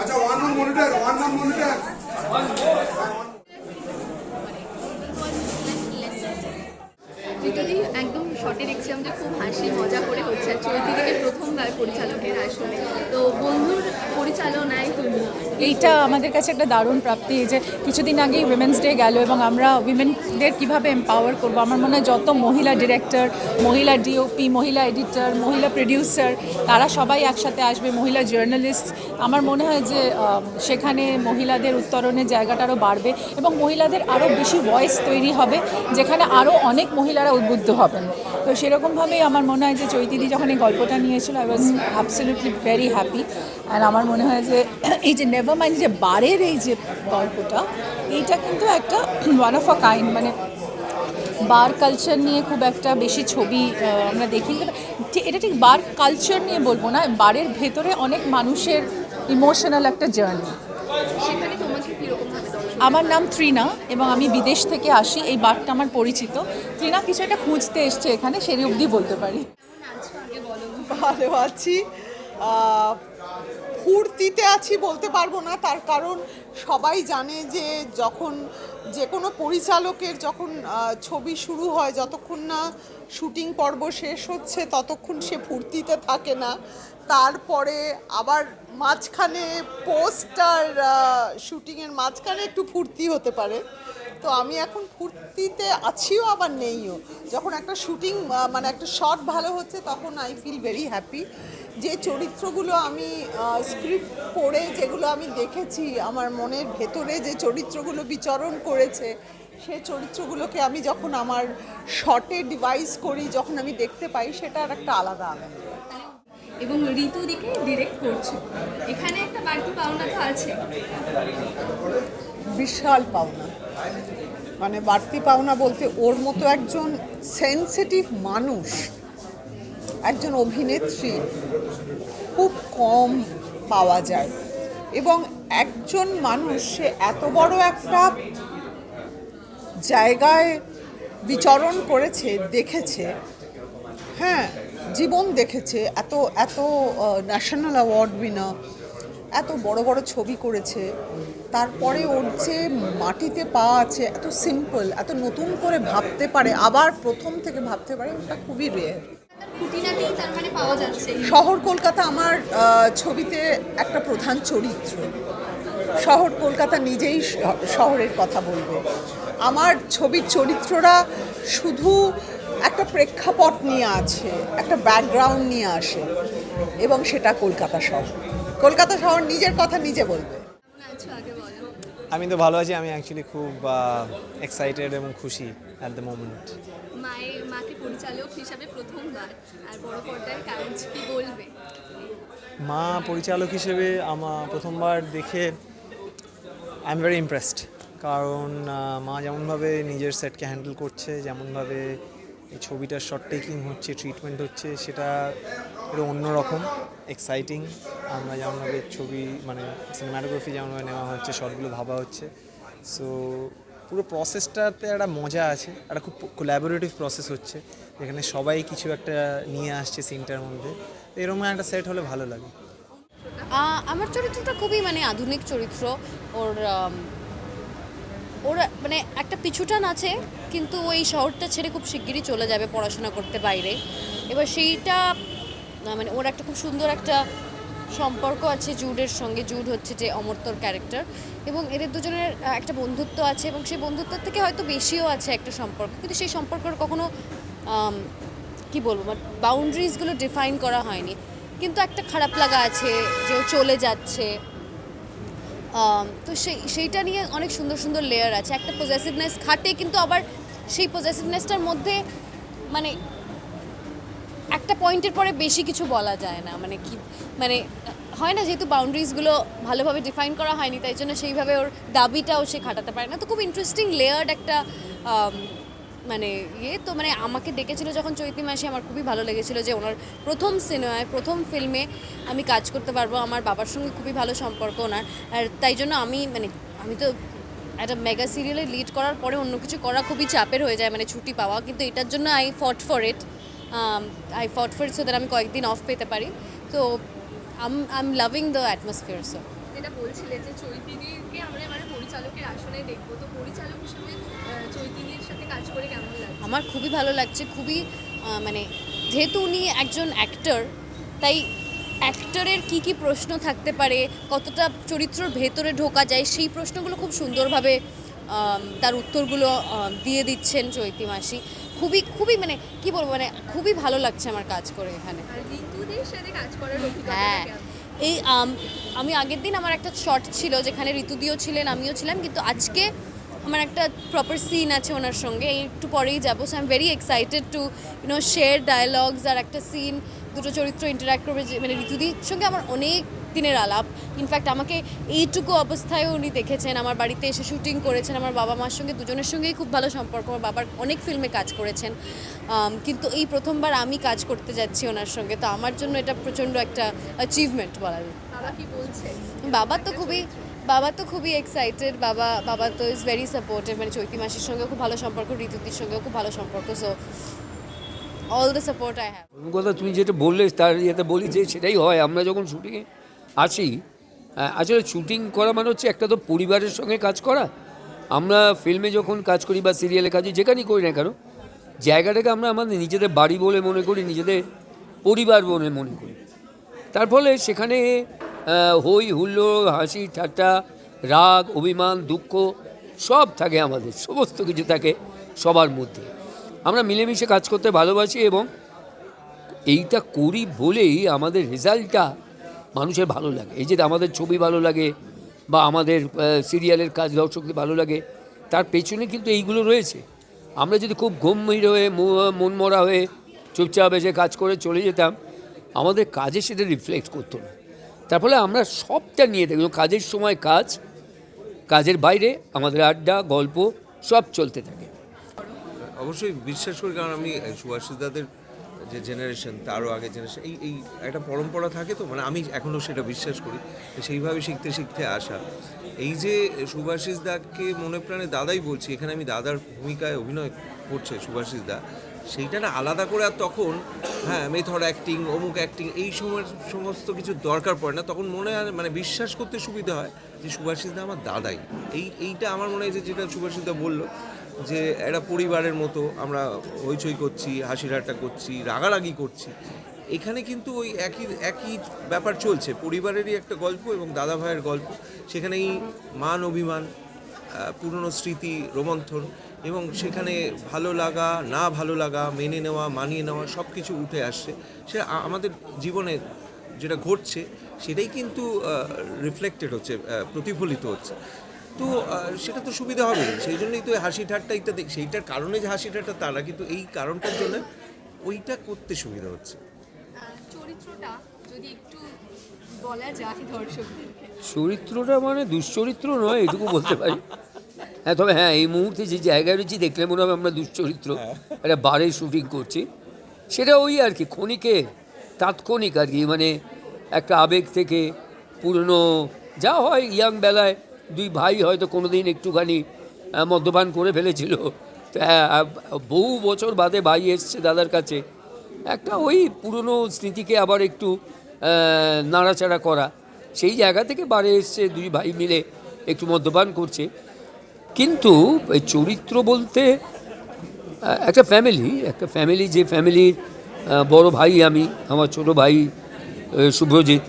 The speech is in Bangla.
আচ্ছা one one monitor one one monitor একদম খুব হাসি মজা করে হচ্ছে আর চৈতিদিকে প্রথমবার পরিচালকের আসলে তো বন্ধুর পরিচালনায় তুমি এইটা আমাদের কাছে একটা দারুণ প্রাপ্তি এই যে কিছুদিন আগেই উইমেন্স ডে গেল এবং আমরা উইমেনদের কীভাবে এম্পাওয়ার করব? আমার মনে হয় যত মহিলা ডিরেক্টর মহিলা ডিওপি মহিলা এডিটর মহিলা প্রডিউসার তারা সবাই একসাথে আসবে, মহিলা জার্নালিস্ট আমার মনে হয় যে সেখানে মহিলাদের উত্তরণের জায়গাটা আরও বাড়বে এবং মহিলাদের আরও বেশি ভয়েস তৈরি হবে, যেখানে আরও অনেক মহিলারা উদ্বুদ্ধ হবেন। তো সেরকমভাবেই আমার মনে হয় যে চৈতিদি যখন এই গল্পটা নিয়েছিল I was absolutely very happy and আমার মনে হয় যে এই যে নেভার মাইন্ড যে বারের এই যে গল্পটা এইটা কিন্তু একটা ওয়ান অফ আ কাইন্ড মানে বার কালচার নিয়ে খুব একটা বেশি ছবি আমরা দেখি। এটা ঠিক বার কালচার নিয়ে বলব না বারের ভেতরে অনেক মানুষের ইমোশনাল একটা জার্নি আমার নাম ত্রিনা এবং আমি বিদেশ থেকে আসি এই বারটা আমার পরিচিত। ত্রিনা কিছু একটা খুঁজতে এসছে এখানে সেই অবধি বলতে পারি। ভালো আছি। ফুর্তিতে আছি বলতে পারব না। তার কারণ সবাই জানে যে যখন যে কোনো পরিচালকের যখন ছবি শুরু হয়, যতক্ষণ না শুটিং পর্ব শেষ হচ্ছে, ততক্ষণ সে ফুর্তিতে থাকে না। তারপরে আবার মাঝখানে পোস্টার শুটিংয়ের মাঝখানে একটু ফুর্তি হতে পারে। তো আমি এখন ফুর্তিতে আছিও, আবার নেইও। যখন একটা শুটিং মানে একটা শট ভালো হচ্ছে, তখন আই ফিল ভেরি হ্যাপি যে চরিত্রগুলো আমি স্ক্রিপ্ট পড়ে যেগুলো আমি দেখেছি আমার মনের ভেতরে যে চরিত্রগুলো বিচরণ করেছে সে চরিত্রগুলোকে আমি যখন আমার শটে ডিভাইস করি যখন আমি দেখতে পাই সেটা আর একটা আলাদা আনন্দ। এবং ঋতু দিকে ডিরেক্ট করছ। এখানে একটা বাড়তি পাওনা তো আছে। বিশাল পাওনা। মানে বাড়তি পাওনা বলতে ওর মতো একজন সেন্সিটিভ মানুষ একজন অভিনেত্রী খুব কম পাওয়া যায়। এবং একজন মানুষ, সে এত বড় একটা জায়গায় বিচরণ করেছে, দেখেছে হ্যাঁ জীবন দেখেছে, এত এত ন্যাশনাল অ্যাওয়ার্ড উইনার এত বড় বড় ছবি করেছে, তারপরে ওর যে মাটিতে পা আছে, এত সিম্পল এত নতুন করে ভাবতে পারে, আবার প্রথম থেকে ভাবতে পারে, ওটা খুবই রেয়ার মানে পাওয়া যাচ্ছে। শহর কলকাতা আমার ছবিতে একটা প্রধান চরিত্র। শহর কলকাতা নিজেই শহরের কথা বলবে। আমার ছবির চরিত্ররা শুধু একটা প্রেক্ষাপট নিয়ে আছে একটা ব্যাকগ্রাউন্ড নিয়ে আসে এবং সেটা কলকাতা শহর। কলকাতা শহর নিজের কথা নিজে বলবে। আমি তো ভালো আছি আমি অ্যাকচুয়ালি খুব এক্সাইটেড এবং খুশি। অ্যাট দ্য মোমেন্ট মায়ের মাকে পরিচালক হিসাবে প্রথমবার আর বড় পর্দায় কাজ কি বলবে? মা পরিচালক হিসেবে আমার প্রথমবার দেখে আই এম ভেরি ইমপ্রেসড কারণ মা যেমনভাবে নিজের সেটকে হ্যান্ডেল করছে যেমনভাবে এই ছবিটার শর্ট টেকিং হচ্ছে ট্রিটমেন্ট হচ্ছে সেটা একটু অন্যরকম এক্সাইটিং আমরা যেমনভাবে ছবি মানে সিনেমাটোগ্রাফি যেমনভাবে নেওয়া হচ্ছে শর্টগুলো ভাবা হচ্ছে। সো পুরো প্রসেসটাতে একটা মজা আছে, একটা খুব কোল্যাবোরেটিভ প্রসেস হচ্ছে। যেখানে সবাই কিছু একটা নিয়ে আসছে সিনটার মধ্যে। এরকম একটা সেট হলে ভালো লাগে। আমার চরিত্রটা খুবই মানে আধুনিক চরিত্র। ওর ওর মানে একটা পিছুটান আছে, কিন্তু ওই শহরটা ছেড়ে খুব শিগগিরই চলে যাবে পড়াশোনা করতে বাইরে। এবার সেইটা মানে ওর একটা খুব সুন্দর একটা সম্পর্ক আছে জুডের সঙ্গে। জুড হচ্ছে যে অমর্তর ক্যারেক্টার এবং এদের দুজনের একটা বন্ধুত্ব আছে এবং সেই বন্ধুত্বের থেকে হয়তো বেশিও আছে একটা সম্পর্ক। কিন্তু সেই সম্পর্কের কখনো কি বলব বাউন্ডারিজগুলো ডিফাইন করা হয়নি। কিন্তু একটা খারাপ লাগা আছে যে ও চলে যাচ্ছে। তো সেই, সেইটা নিয়ে অনেক সুন্দর সুন্দর লেয়ার আছে। একটা পজেসিভনেস খাটে, কিন্তু আবার সেই পজেসিভনেসটার মধ্যে মানে একটা পয়েন্টের পরে বেশি কিছু বলা যায় না। মানে কি মানে হয় না যেহেতু বাউন্ডারিজগুলো ভালোভাবে ডিফাইন করা হয়নি, তাই জন্য সেইভাবে ওর দাবিটাও সে খাটাতে পারে না। তো খুব ইন্টারেস্টিং লেয়ার্ড একটা মানে ইয়ে। তো মানে আমাকে ডেকেছিল যখন চৈতি মাসে, আমার খুবই ভালো লেগেছিল যে ওনার প্রথম সিনেমায়, প্রথম ফিল্মে আমি কাজ করতে পারব। আমার বাবার সঙ্গে খুবই ভালো সম্পর্ক ওনার। আর তাই জন্য আমি মানে আমি তো একটা মেগা সিরিয়ালে লিড করার পরে অন্য কিছু করা খুবই চাপের হয়ে যায় মানে ছুটি পাওয়া। কিন্তু এটার জন্য I fought for it I fought for so that আমি কয়েকদিন অফ পেতে পারি। তো আম I am loving the atmosphere so যেটা বলছিলে যে চৈতিদিকে আমরা মানে পরিচালকের আসনে দেখব। তো পরিচালক হিসেবে চৈতিদির সাথে কাজ করে কেমন আমার খুবই ভালো লাগছে। খুবই মানে যেহেতু উনি একজন অ্যাক্টর তাই অ্যাক্টরের কি কি প্রশ্ন থাকতে পারে কতটা চরিত্রর ভেতরে ঢোকা যায় সেই প্রশ্নগুলো খুব সুন্দরভাবে তার উত্তরগুলো দিয়ে দিচ্ছেন চৈতি মাসি খুবই খুবই মানে কি বলব মানে খুবই ভালো লাগছে আমার কাজ করে এখানে। হ্যাঁ। এই আম, আগের দিন আমার একটা শর্ট ছিল যেখানে ঋতুদিও ছিলেন আমিও ছিলাম কিন্তু আজকে আমার একটা প্রপার সিন আছে ওনার সঙ্গে। এই একটু পরেই যাব so I am very excited to you know share dialogues আর একটা সিন দুটো চরিত্র ইন্টারাক্ট করবে মানে ঋতুদির সঙ্গে আমার অনেক দিনের আলাপ। ইনফ্যাক্ট আমাকে এইটুকু অবস্থায়ও উনি দেখেছেন আমার বাড়িতে এসে শুটিং করেছেন আমার বাবা মার সঙ্গে দুজনের সঙ্গেই খুব ভালো সম্পর্ক আমার বাবার অনেক ফিল্মে কাজ করেছেন। কিন্তু এই প্রথমবার আমি কাজ করতে যাচ্ছি ওনার সঙ্গে তো আমার জন্য এটা প্রচণ্ড একটা অ্যাচিভমেন্ট বলা যায় বাবা কি বলছে? বাবা তো খুবই বাবা তো খুবই এক্সাইটেড বাবা বাবা তো ইজ ভেরি সাপোর্টিভ মানে চৈতি মাসির সঙ্গে খুব ভালো সম্পর্ক ঋতুতির সঙ্গেও খুব ভালো সম্পর্ক so all the support I have কথা তুমি যেটা বললে তার ইয়েতে বলি যে সেটাই হয় আমরা যখন শুটিংয়ে আসি আসলে শুটিং করা মানে হচ্ছে একটা তো পরিবারের সঙ্গে কাজ করা। আমরা ফিল্মে যখন কাজ করি বা সিরিয়ালে কাজ যেখানেই করি না কেন, জায়গাটাকে আমরা আমাদের নিজেদের বাড়ি বলে মনে করি, নিজেদের পরিবার বলে মনে করি। তার ফলে সেখানে হই হুল্লোড় হাসি, ঠাট্টা, রাগ, অভিমান, দুঃখ সব থাকে আমাদের, সমস্ত কিছু থাকে সবার মধ্যে। আমরা মিলেমিশে কাজ করতে ভালোবাসি এবং এইটা করি বলেই আমাদের রেজাল্টটা মানুষের ভালো লাগে। এই যে আমাদের ছবি ভালো লাগে বা আমাদের সিরিয়ালের কাজ দর্শকদের ভালো লাগে, তার পেছনে কিন্তু এইগুলো রয়েছে। আমরা যদি খুব গম্ভীর হয়ে মনমরা হয়ে চুপচাপ এসে কাজ করে চলে যেতাম, আমাদের কাজে সেটা রিফ্লেক্ট করতো না। তার ফলে আমরা সবটা নিয়ে থাকি। কাজের সময় কাজ, কাজের বাইরে আমাদের আড্ডা, গল্প সব চলতে থাকে। অবশ্যই বিশ্বাস করি, কারণ আমি সুভাষিস দাদের যে জেনারেশন তারও আগে জেনারেশন এই এই একটা পরম্পরা থাকে তো? মানে আমি এখনও সেটা বিশ্বাস করি। সেইভাবে শিখতে শিখতে আসা। এই যে সুভাষিস দাকে মনে প্রাণে দাদাই বলছি, এখানে আমি দাদার ভূমিকায় অভিনয় করছে সুভাষিস দা, সেইটা না আলাদা করে আর তখন হ্যাঁ মেথড অ্যাক্টিং অমুক অ্যাক্টিং এই সময়ের সমস্ত কিছু দরকার পড়ে না। তখন মনে হয় মানে বিশ্বাস করতে সুবিধা হয় যে সুভাষিস দা আমার দাদাই। এই, এইটা আমার মনে হয় যে যেটা সুভাষিস দা বলল যে একটা পরিবারের মতো আমরা হইচই করছি হাসি ঠাট্টা করছি, রাগারাগি করছি। এখানে কিন্তু ওই একই একই ব্যাপার চলছে। পরিবারেরই একটা গল্প এবং দাদা ভাইয়ের গল্প। সেখানেই মান অভিমান পুরনো স্মৃতি রোমন্থন এবং সেখানে ভালো লাগা, না ভালো লাগা, মেনে নেওয়া, মানিয়ে নেওয়া সব কিছু উঠে আসছে। সে আমাদের জীবনে যেটা ঘটছে, সেটাই কিন্তু রিফ্লেক্টেড হচ্ছে প্রতিফলিত হচ্ছে। তো সেটা তো সুবিধা হবে সেই জন্যই তো হাসি ঠাট্টা ইত্যাদি সেইটার কারণে যে হাসি ঠাট্টা তা না কিন্তু এই কারণটার জন্য ওইটা করতে সুবিধা হচ্ছে। চরিত্রটা যদি একটু বলা যায় দর্শকদেরকে। চরিত্রটা মানে দুশ্চরিত্র নয় এটুকু বলতে পারি। হ্যাঁ তবে হ্যাঁ এই মুহূর্তে যে জায়গায় রয়েছি দেখলে মনে হবে আমরা দুশ্চরিত্র। একটা বারে শুটিং করছি। সেটা ওই আর কি ক্ষণিকের তাৎক্ষণিক আর কি মানে একটা আবেগ থেকে পুরনো যা হয় ইয়াং বেলায় দুই ভাই হয়তো কোনো দিন একটুখানি মদ্যপান করে ফেলেছিল। বহু বছর বাদে ভাই এসছে দাদার কাছে। একটা ওই পুরনো স্মৃতিকে আবার একটু নাড়াচাড়া করা। সেই জায়গা থেকে বারে এসছে দুই ভাই মিলে একটু মদ্যপান করছে। কিন্তু চরিত্র বলতে একটা ফ্যামিলি একটা ফ্যামিলি যে ফ্যামিলির বড় ভাই আমি, আমার ছোট ভাই শুভ্রজিৎ